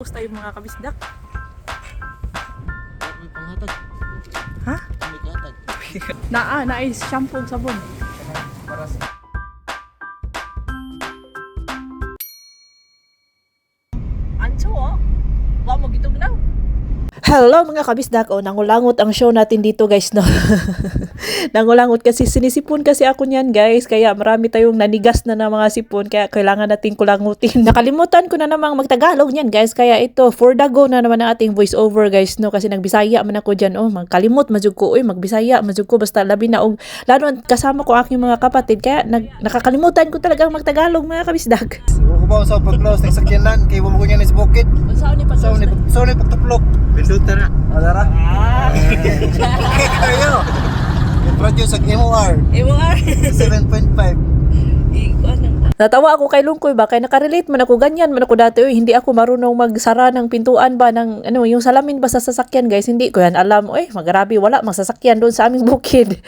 Tapos tayo mga kabisdak. May panghatag. Ha? May kahatag. Naa, na is shampoo sabon. Ancho oh. Wa mo gitugnaw. Hello mga kabisdak, o nangulangot ang show natin dito guys no. nangulangot kasi sinisipon kasi ako niyan guys, kaya marami tayong nanigas na na mga sipon. Kaya kailangan nating kulangutin. Nakalimutan ko na namang magtagalog niyan guys, kaya ito for the go na naman ang ating voice over guys no? Kasi nagbisaya man ako diyan oh, magkalimot majud ko. Oy magbisaya majud ko. Basta labi na. Og lalo kasama ko aking mga kapatid. Kaya nag, nakakalimutan ko talaga magtagalog mga kabisdak. Ba sa pag-close ng sakyanan kay mo ko niya sa bukid. Unsa ni Sa ni sa ni pagtuplok. Pindutan na. Alara. Okay kayo. I-produce ang MOR Imo ar. 7.5. Ikuan nang Natawa ako kay Lungkoy ba? Kay nakarelate man ako ganyan man ako dati. Oy hindi ako marunong magsara ng pintuan ba ng ano yung salamin ba sa sasakyan guys? Hindi ko yan alam. Oy magrabi wala magsasakyan doon sa aming bukid.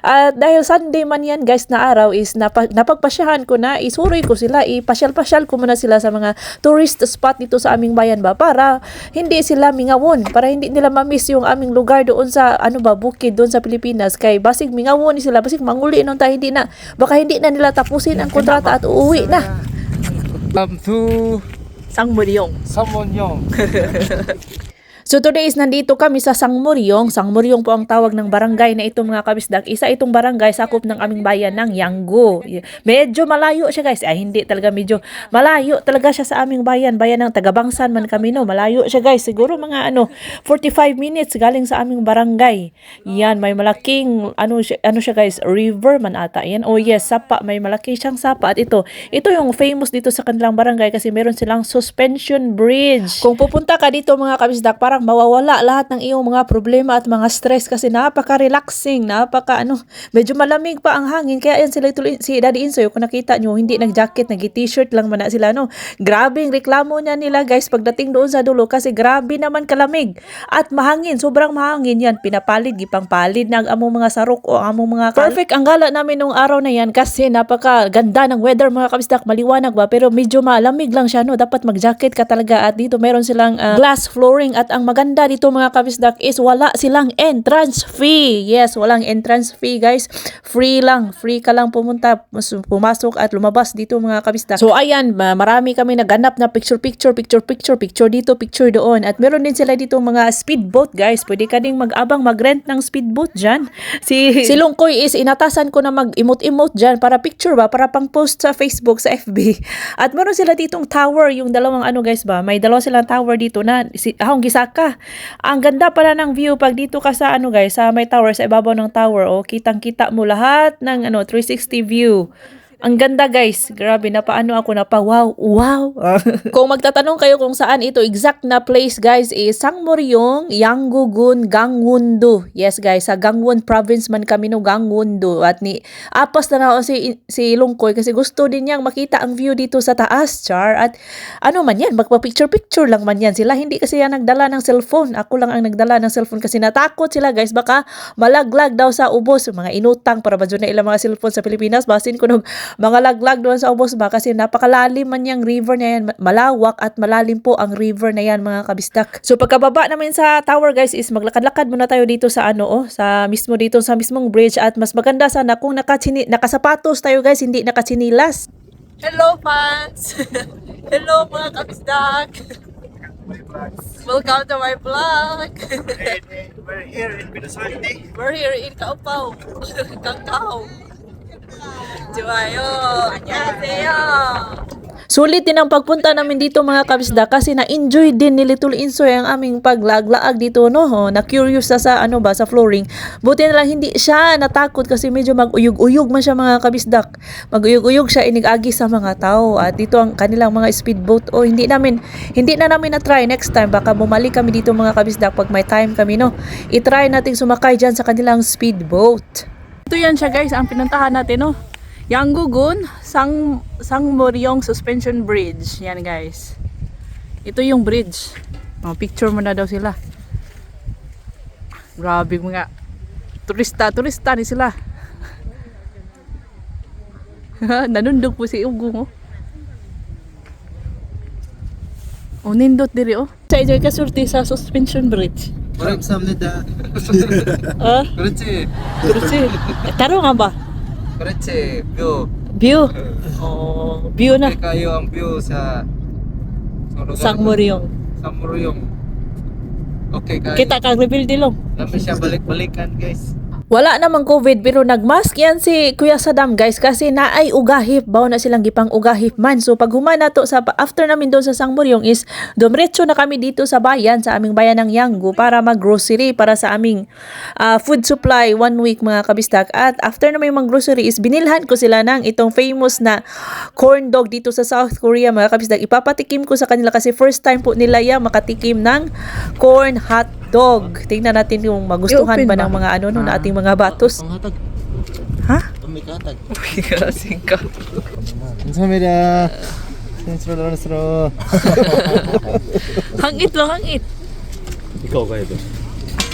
At dahil Sunday man yan guys na araw is napa, napagpasyahan ko na isuroy ko sila ipasyal-pasyal ko muna sila sa mga tourist spot dito sa aming bayan ba para hindi sila mingawon para hindi nila ma-miss yung aming lugar doon sa ano ba bukid doon sa Pilipinas. Kay basig mingawon sila basig manguli nung tayo hindi na baka hindi na nila tapusin ang kontrata at uuwi na. Come to sangmuryong. Samonyong. So today is nandito kami sa Sangmuryong. Sangmuryong po ang tawag ng barangay na ito mga kabisdak. Isa itong barangay sakop ng aming bayan ng Yanggo. Medyo malayo siya guys. Ay hindi talaga medyo malayo talaga siya sa aming bayan. Bayan ng Tagabangsan man kami no. Malayo siya guys. Siguro mga ano 45 minutes galing sa aming barangay. Yan may malaking ano siya, ano siya guys river man ata. Yan oh yes sapa may malaki siyang sapa at ito ito yung famous dito sa kanilang barangay kasi meron silang suspension bridge. Kung pupunta ka dito mga kabisdak, parang mawawala lahat ng iyong mga problema at mga stress kasi napaka-relaxing, napaka ano, medyo malamig pa ang hangin. Kaya yan sila tuloy, si Daddy Insoy, kung nakita nyo, hindi nag-jacket, nag-t-shirt lang man sila, no. Grabing reklamo niya nila guys pagdating doon sa dulo kasi grabe naman kalamig at mahangin, sobrang mahangin yan. Pinapalid, gipang palid na among mga sarok o ang among mga kal- Perfect ang gala namin nung araw na yan kasi napaka ganda ng weather mga kabisdak, maliwanag ba pero medyo malamig lang siya no. Dapat mag-jacket ka talaga at dito meron silang ah, glass flooring at ang maganda dito mga kabisdak is wala silang entrance fee. Yes, walang entrance fee guys. Free lang, free ka lang pumunta, mas- pumasok at lumabas dito mga kabisdak. So ayan, ma- marami kami naganap na picture picture picture picture picture dito, picture doon. At meron din sila dito mga speedboat guys. Pwede ka ding mag-abang mag-rent ng speedboat dyan. Si, si Lungkoy is inatasan ko na mag-emote-emote dyan para picture ba, para pang post sa Facebook, sa FB. At meron sila ditong tower, yung dalawang ano guys ba, may dalawa silang tower dito na si, ahong gisaka. Ang ganda pala ng view pag dito ka sa ano guys, sa may tower, sa ibabaw ng tower, oh, kitang-kita mo lahat ng ano 360 view. Ang ganda guys. Grabe, napaano ako, napa wow, wow. kung magtatanong kayo kung saan ito exact na place guys is Sangmuryong, Yanggugun, Gangwon-do. Yes guys, sa Gangwon province man kami no Gangwon-do. At ni apas na ako si, si Lungkoy kasi gusto din niyang makita ang view dito sa taas, char. At ano man yan, magpa-picture-picture lang man yan sila. Hindi kasi yan nagdala ng cellphone. Ako lang ang nagdala ng cellphone kasi natakot sila guys. Baka malaglag daw sa ubos. Mga inutang para ba na ilang mga cellphone sa Pilipinas. Basin ko nung mga laglag doon sa ubos ba kasi napakalalim man yung river na yan. Malawak at malalim po ang river na yan mga kabistak. So pagkababa namin sa tower guys is maglakad-lakad muna tayo dito sa ano oh, sa mismo dito sa mismong bridge at mas maganda sana kung nakachini, nakasapatos tayo guys, hindi nakachinilas. Hello fans! Hello mga kabisdak! Welcome to my vlog! We're here in Pinaswerte. We're here in Kaupaw, Kangkaw. Jumayo! Annyeonghaseyo! Sulit din ang pagpunta namin dito mga kabisda kasi na-enjoy din ni Little Insoy ang aming paglaglaag dito no. Oh, na-curious sa, sa ano ba sa flooring. Buti na lang hindi siya natakot kasi medyo mag-uyog-uyog man siya mga kabisdak. Mag-uyog-uyog siya inigagi sa mga tao at dito ang kanilang mga speedboat. O hindi namin hindi na namin na-try next time baka bumalik kami dito mga kabisdak pag may time kami no. I-try nating sumakay diyan sa kanilang speedboat. Ito yan siya guys, ang pinuntahan natin no. Yanggugun, Sang Sangmuryong Suspension Bridge. Yan guys. Ito yung bridge. Oh, picture mo na daw sila. Grabe mga turista, turista ni sila. Nanundog po si Ugong oh. O nindot diri oh. Sa enjoy ka surti sa suspension bridge. Parang sa mga da. Ah, Kretche. kursi. Taro nga ba? Kretche. View. View. Oh, view na. Okay kayo ang view sa... Sang Moriong. Sa Moriong. Okay kayo. Kita kang reveal dilong. Kami siya balik-balikan guys. Wala namang COVID pero nagmask yan si Kuya Saddam guys kasi naay ugahip baw na silang gipang ugahip man. So pag humana to sa after namin doon sa Sangmuryong is dumiretso na kami dito sa bayan sa aming bayan ng Yanggu para mag-grocery para sa aming ah, food supply one week mga kabistak. At after namin mag-grocery is binilhan ko sila ng itong famous na corn dog dito sa South Korea mga kabistak. Ipapatikim ko sa kanila kasi first time po nila yan makatikim ng corn hot dog. Tingnan natin kung magustuhan ba ng mga ano no, ah. ating mga batos. Panghatag. Ha? Pamikatag. Pamikatag ka. Kamsahamnida. Sensro lang sro. Hangit lang, hangit. Ikaw kaya to.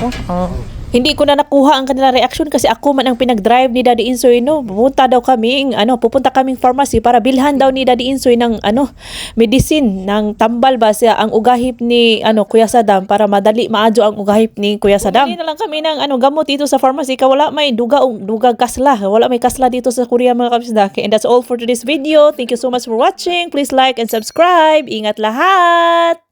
Oh, oh. Hindi ko na nakuha ang kanila reaction kasi ako man ang pinag-drive ni Daddy Insoy no. Pupunta daw kaming ano, pupunta kaming pharmacy para bilhan daw ni Daddy Insoy ng ano, medicine ng tambal ba siya ang ugahip ni ano Kuya Sadam para madali maadyo ang ugahip ni Kuya Sadam. Bumili na lang kami ng ano gamot dito sa pharmacy ka wala may duga dugag kasla. Wala may kasla dito sa Korea mga kabisda. And that's all for today's video. Thank you so much for watching. Please like and subscribe. Ingat lahat.